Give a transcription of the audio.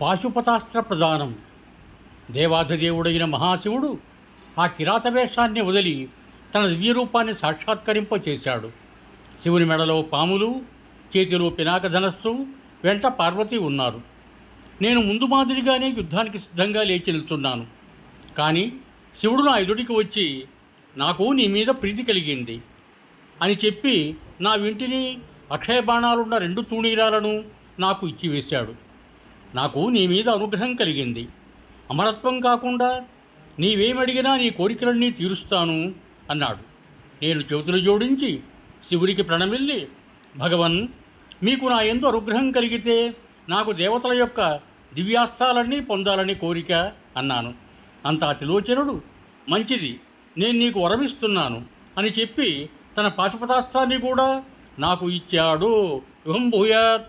పాశుపతాస్త్ర ప్రధానం దేవాధిదేవుడైన మహాశివుడు ఆ కిరాత వేషాన్ని వదిలి తన దివ్యరూపాన్ని సాక్షాత్కరింప చేశాడు శివుని మెడలో పాములు చేతిలో పినాక ధనస్సు వెంట పార్వతి ఉన్నారు. నేను ముందు మాదిరిగానే యుద్ధానికి సిద్ధంగా లేచి నిల్చున్నాను. కానీ శివుడు నా ఎదుటికి వచ్చి నాకు నీ మీద ప్రీతి కలిగింది అని చెప్పి నా వింటిని అక్షయ బాణాలున్న రెండు తూణీరాలను నాకు ఇచ్చివేశాడు. నాకు నీ మీద అనుగ్రహం కలిగింది. అమరత్వం కాకుండా నీవేమడిగినా నీ కోరికలన్నీ తీరుస్తాను అన్నాడు. నేను చేతులు జోడించి శివుడికి ప్రణమిల్లి భగవన్ మీకు నా ఎందు అనుగ్రహం కలిగితే నాకు దేవతల యొక్క దివ్యాస్త్రాలన్నీ పొందాలని కోరిక అన్నాను. అంత అతిలోచనుడు మంచిది నేను నీకు వరమిస్తున్నాను అని చెప్పి తన పాశుపతాస్త్రాన్ని కూడా నాకు ఇచ్చాడు. యుహం భూయాత్